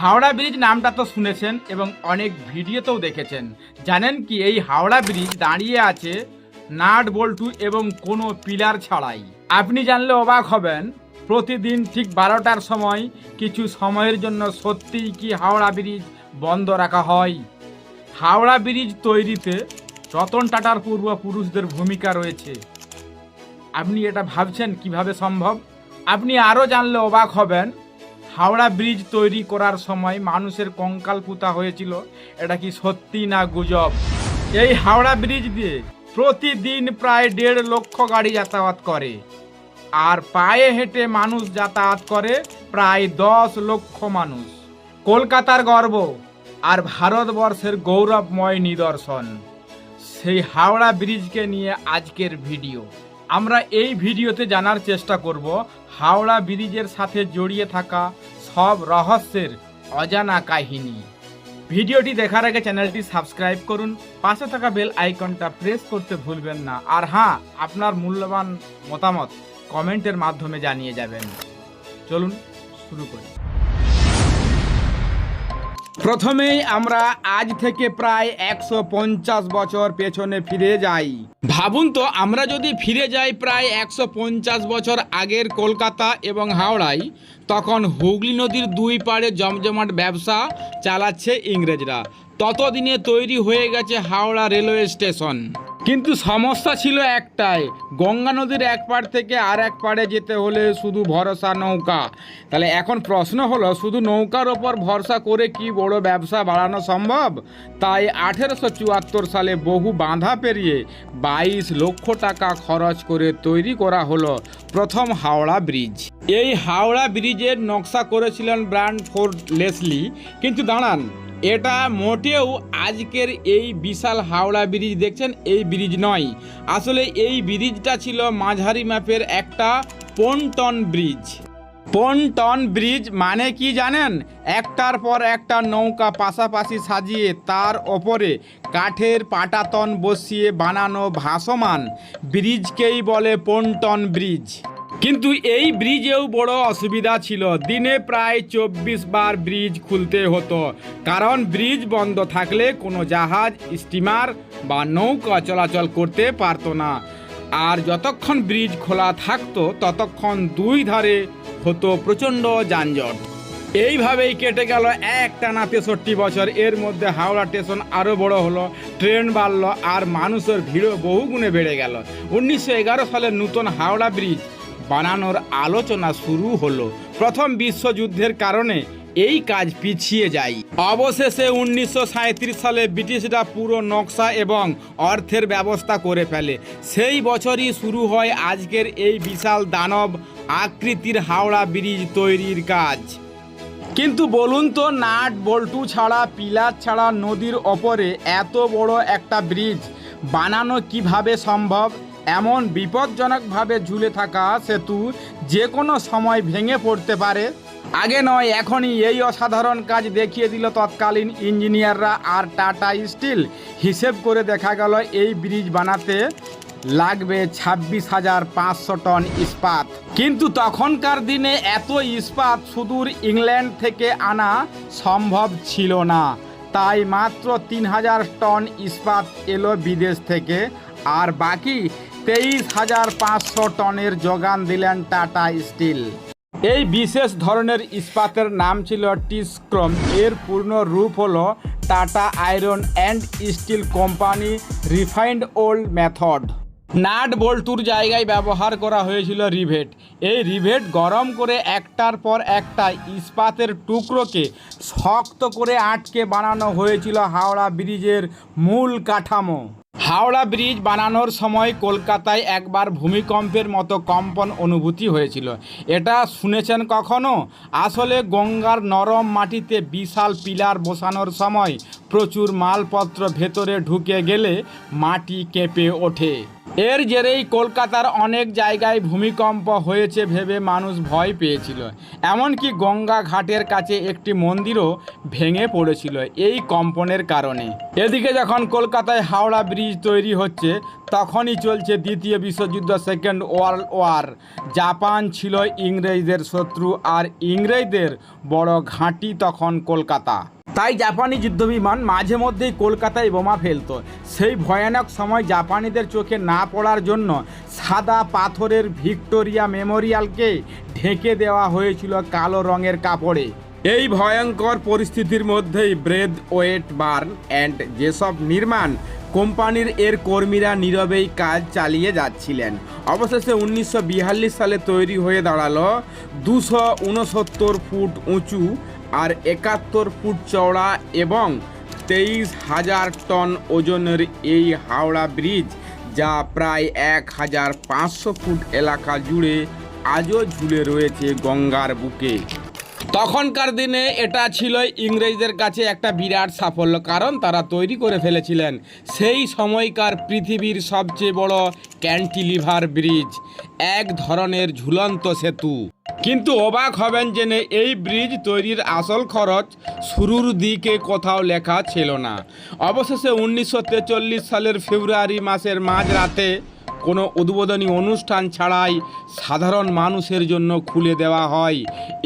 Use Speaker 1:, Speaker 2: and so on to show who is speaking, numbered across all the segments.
Speaker 1: Howrah bridge নামটা তো শুনেছেন এবং অনেক ভিডিওতেও দেখেছেন। জানেন কি এই হাওড়া ব্রিজ দাঁড়িয়ে আছে নাট বল্টু এবং কোনো পিলার ছাড়াই। আপনি জানলে অবাক হবেন, প্রতিদিন ঠিক বারোটার সময় কিছু সময়ের জন্য সত্যিই কি হাওড়া ব্রিজ বন্ধ রাখা হয়? হাওড়া ব্রিজ তৈরিতে রতন টাটার পূর্বপুরুষদের ভূমিকা রয়েছে। আপনি এটা ভাবছেন কীভাবে সম্ভব? আপনি আরও জানলে অবাক হবেন হাওড়া ব্রিজ তৈরি করার সময় মানুষের কঙ্কাল পুঁতা হয়েছিল। এটা কি সত্যি না গুজব? এই হাওড়া ব্রিজ দিয়ে প্রতিদিন প্রায় দেড় লক্ষ গাড়ি যাতায়াত করে। আর পায়ে হেঁটে মানুষ যাতায়াত করে প্রায় দশ লক্ষ মানুষ। কলকাতার গর্ব আর ভারতবর্ষের গৌরবময় নিদর্শন। সেই হাওড়া ব্রিজকে নিয়ে আজকের ভিডিও। আমরা এই ভিডিওতে জানার চেষ্টা করব হাওড়া ব্রিজের সাথে জড়িয়ে থাকা সব রহস্যের অজানা কাহিনী। ভিডিওটি দেখার আগে চ্যানেলটি সাবস্ক্রাইব করুন, পাশে থাকা বেল আইকনটা প্রেস করতে ভুলবেন না। আর হ্যাঁ আপনার মূল্যবান মতামত কমেন্টের মাধ্যমে জানিয়ে যাবেন। চলুন শুরু করি। প্রথমেই আমরা আজ থেকে প্রায় একশো পঞ্চাশ বছর পেছনে ফিরে যাই। ভাবুন তো, আমরা যদি ফিরে যাই প্রায় একশো পঞ্চাশ বছর আগের কলকাতা এবং হাওড়ায়, তখন হুগলি নদীর দুই পাড়ে জমজমাট ব্যবসা চালাচ্ছে ইংরেজরা। ততদিনে তৈরি হয়ে গেছে হাওড়া রেলওয়ে স্টেশন। কিন্তু সমস্যা ছিল একটাই, গঙ্গা নদীর এক পাড় থেকে আর এক পাড়ে যেতে হলে শুধু ভরসা নৌকা। তাহলে এখন প্রশ্ন হলো, শুধু নৌকার ওপর ভরসা করে কি বড় ব্যবসা বাড়ানো সম্ভব? তাই আঠেরোশো চুয়াত্তর সালে বহু বাঁধা পেরিয়ে বাইশ লক্ষ টাকা খরচ করে তৈরি করা হলো প্রথম হাওড়া ব্রিজ। এই হাওড়া ব্রিজের নকশা করেছিলেন ব্র্যান্ড ফোর্ড লেসলি। কিন্তু দাঁড়ান এটা মোটেও আজকের এই বিশাল হাওড়া ব্রিজ দেখছেন, এই ব্রিজ নয়। আসলে এই ব্রিজটা ছিল মাঝারি ম্যাপের একটা পন্টন ব্রিজ। পন্টন ব্রিজ মানে কি জানেন? একটার পর একটা নৌকা পাশাপাশি সাজিয়ে তার ওপরে কাঠের পাটাতন বসিয়ে বানানো ভাসমান। ব্রিজকেই বলে পন্টন ব্রিজ। কিন্তু এই ব্রিজেও বড় অসুবিধা ছিল। দিনে প্রায় চব্বিশ বার ব্রিজ খুলতে হতো। কারণ ব্রিজ বন্ধ থাকলে কোনো জাহাজ, স্টিমার বা নৌকা চলাচল করতে পারতো না। আর যতক্ষণ ব্রিজ খোলা থাকতো, ততক্ষণ দুই ধারে হতো প্রচণ্ড যানজট। এইভাবেই কেটে গেল এক টানা তেষট্টি বছর। এর মধ্যে হাওড়া স্টেশন আরও বড় হলো, ট্রেন বাড়লো আর মানুষের ভিড়ও বহুগুণে বেড়ে গেল। উনিশশো এগারো সালে নতুন হাওড়া ব্রিজ বানানোর আলোচনা শুরু হলো। প্রথম বিশ্বযুদ্ধের কারণে এই কাজ পিছিয়ে যায়। অবশেষে উনিশশো সাঁইত্রিশ সালে ব্রিটিশরা পুরো নকশা এবং অর্থের ব্যবস্থা করে ফেলে। সেই বছরই শুরু হয় আজকের এই বিশাল দানব আকৃতির হাওড়া ব্রিজ তৈরির কাজ। কিন্তু বলুন তো, নাট বল্টু ছাড়া, পিলার ছাড়া নদীর ওপরে এত বড় একটা ব্রিজ বানানো কীভাবে সম্ভব? এমন বিপজ্জনকভাবে ঝুলে থাকা সেতু যে কোনো সময় ভেঙে পড়তে পারে। আগে নয়, এখনই এই অসাধারণ কাজ দেখিয়ে দিল তৎকালীন ইঞ্জিনিয়াররা আর টাটা স্টিল। হিসেব করে দেখা গেল, এই ব্রিজ বানাতে লাগবে ছাব্বিশ হাজার পাঁচশো টন ইস্পাত। কিন্তু তখনকার দিনে এত ইস্পাত সুদূর ইংল্যান্ড থেকে আনা সম্ভব ছিল না। তাই মাত্র তিন হাজার টন ইস্পাত এলো বিদেশ থেকে। আর বাকি তেইশ হাজার পাঁচশো টনের যোগান দিলেন টাটা স্টিল। এই বিশেষ ধরনের ইস্পাতের নাম ছিল টিসক্রম। এর পূর্ণ রূপ হলো Tata iron and steel company refined old method. Nut বল্টুর জায়গায় ব্যবহার করা হয়েছিল রিভেট। এই রিভেট গরম করে একটার পর একটা ইস্পাতের টুকরোকে শক্ত করে আটকে বানানো হয়েছিল হাওড়া ব্রিজের মূল কাঠামো। হাওড়া ব্রিজ বানানোর সময় কলকাতায় একবার ভূমিকম্পের মতো কম্পন অনুভূতি হয়েছিল। এটা শুনেছেন কখনো? আসলে গঙ্গার নরম মাটিতে বিশাল পিলার বসানোর সময় প্রচুর মালপত্র ভেতরে ঢুকে গেলে মাটি কেঁপে ওঠে। এর জেরেই কলকাতার অনেক জায়গায় ভূমিকম্প হয়েছে ভেবে মানুষ ভয় পেয়েছিল। এমনকি গঙ্গা ঘাটের কাছে একটি মন্দিরও ভেঙে পড়েছিল এই কম্পনের কারণে। এদিকে যখন কলকাতায় হাওড়া ব্রিজ তৈরি হচ্ছে, তখনই চলছে দ্বিতীয় বিশ্বযুদ্ধ সেকেন্ড ওয়ার্ল্ড ওয়ার। জাপান ছিল ইংরেজদের শত্রু আর ইংরেজদের বড় ঘাঁটি তখন কলকাতা। তাই জাপানি যুদ্ধবিমান মাঝে মধ্যেই কলকাতায় বোমা ফেলতো। সেই ভয়ানক সময় জাপানিদের চোখে না পড়ার জন্য সাদা পাথরের ভিক্টোরিয়া মেমোরিয়ালকে ঢেকে দেওয়া হয়েছিল কালো রঙের কাপড়ে। এই ভয়ঙ্কর পরিস্থিতির মধ্যেই ব্রেদ ওয়েট, বার্ন অ্যান্ড যেসব নির্মাণ কোম্পানির এর কর্মীরা নীরবেই কাজ চালিয়ে যাচ্ছিলেন। অবশেষে উনিশশো বিয়াল্লিশ সালে তৈরি হয়ে দাঁড়াল দুশো ফুট উঁচু আর একাত্তর ফুট চওড়া এবং তেইশ হাজার টন ওজনের এই হাওড়া ব্রিজ, যা প্রায় এক হাজার পাঁচশো ফুট এলাকা জুড়ে আজও ঝুলে রয়েছে গঙ্গার বুকে। তখনকার দিনে এটা ছিল ইংরেজদের কাছে একটা বিরাট সাফল্য, কারণ তারা তৈরি করে ফেলেছিলেন সেই সময়কার পৃথিবীর সবচেয়ে বড় ক্যান্টিলিভার ব্রিজ, এক ধরনের ঝুলন্ত সেতু। কিন্তু অবাক হবেন জেনে এই ব্রিজ তৈরির আসল খরচ শুরুর দিকে কোথাও লেখা ছিল না। অবশেষে উনিশশো সালের ফেব্রুয়ারি মাসের মাঝরাতে কোনো উদ্বোধনী অনুষ্ঠান ছাড়াই সাধারণ মানুষের জন্য খুলে দেওয়া হয়।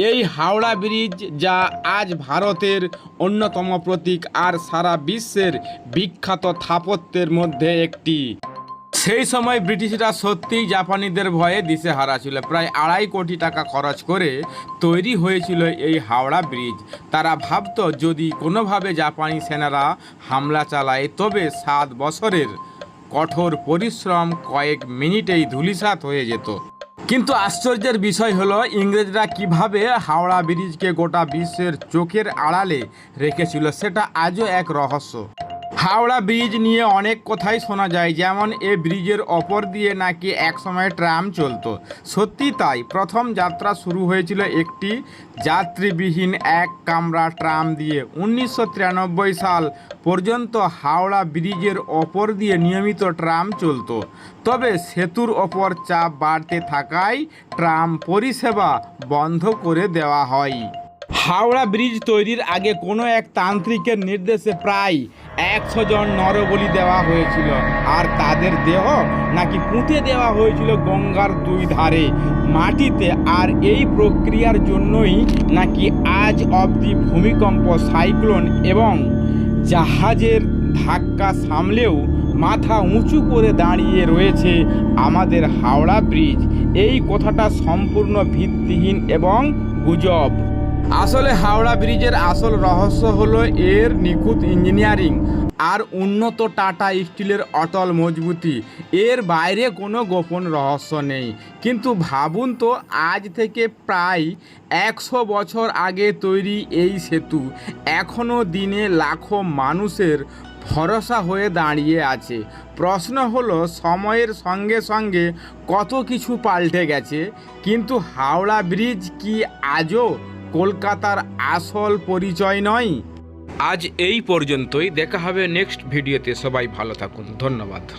Speaker 1: এই হাওড়া ব্রিজ যা আজ ভারতের অন্যতম প্রতীক আর সারা বিশ্বের বিখ্যাত স্থাপত্যের মধ্যে একটি। সেই সময় ব্রিটিশরা সত্যিই জাপানিদের ভয়ে দিশেহারা ছিল। প্রায় আড়াই কোটি টাকা খরচ করে তৈরি হয়েছিল এই হাওড়া ব্রিজ। তারা ভাবত, যদি কোনোভাবে জাপানি সেনারা হামলা চালায়, তবে সাত বছরের কঠোর পরিশ্রম কয়েক মিনিটেই ধুলিসাত হয়ে যেত। কিন্তু আশ্চর্যের বিষয় হলো, ইংরেজরা কীভাবে হাওড়া ব্রিজকে গোটা বিশ্বের চোখের আড়ালে রেখেছিল, সেটা আজও এক রহস্য। হাওড়া ব্রিজ নিয়ে অনেক কথাই শোনা যায়, যেমন এ ব্রিজের ওপর দিয়ে নাকি একসময় ট্রাম চলতো। সত্যি তাই, প্রথম যাত্রা শুরু হয়েছিল একটি যাত্রীবিহীন এক কামরা ট্রাম দিয়ে। উনিশশো তিরানব্বই সাল পর্যন্ত হাওড়া ব্রিজের ওপর দিয়ে নিয়মিত ট্রাম চলতো। তবে সেতুর ওপর চাপ বাড়তে থাকায় ট্রাম পরিষেবা বন্ধ করে দেওয়া হয়। হাওড়া ব্রিজ তৈরির আগে কোনো এক তান্ত্রিকের নির্দেশে প্রায় একশো জন নরবলি দেওয়া হয়েছিল। আর তাদের দেহ নাকি পুঁতে দেওয়া হয়েছিল গঙ্গার দুই ধারে। মাটিতে আর এই প্রক্রিয়ার জন্যই নাকি আজ অবধি ভূমিকম্প, সাইক্লোন এবং জাহাজের ধাক্কা সামলেও মাথা উঁচু করে দাঁড়িয়ে রয়েছে আমাদের হাওড়া ব্রিজ। এই কথাটা সম্পূর্ণ ভিত্তিহীন এবং গুজব। আসলে হাওড়া ব্রিজের আসল রহস্য হলো এর নিখুঁত ইঞ্জিনিয়ারিং আর উন্নত টাটা স্টিলের অটল মজবুতি। এর বাইরে কোনো গোপন রহস্য নেই। কিন্তু ভাবুন তো, আজ থেকে প্রায় একশো বছর আগে তৈরি এই সেতু এখনও দিনে লাখো মানুষের ভরসা হয়ে দাঁড়িয়ে আছে। প্রশ্ন হলো, সময়ের সঙ্গে সঙ্গে কত কিছু পাল্টে গেছে? কিন্তু হাওড়া ব্রিজ কি আজও কলকাতার আসল পরিচয় নয়। আজ এই পর্যন্তই। দেখা হবে নেক্সট ভিডিওতে সবাই ভালো থাকুন। ধন্যবাদ।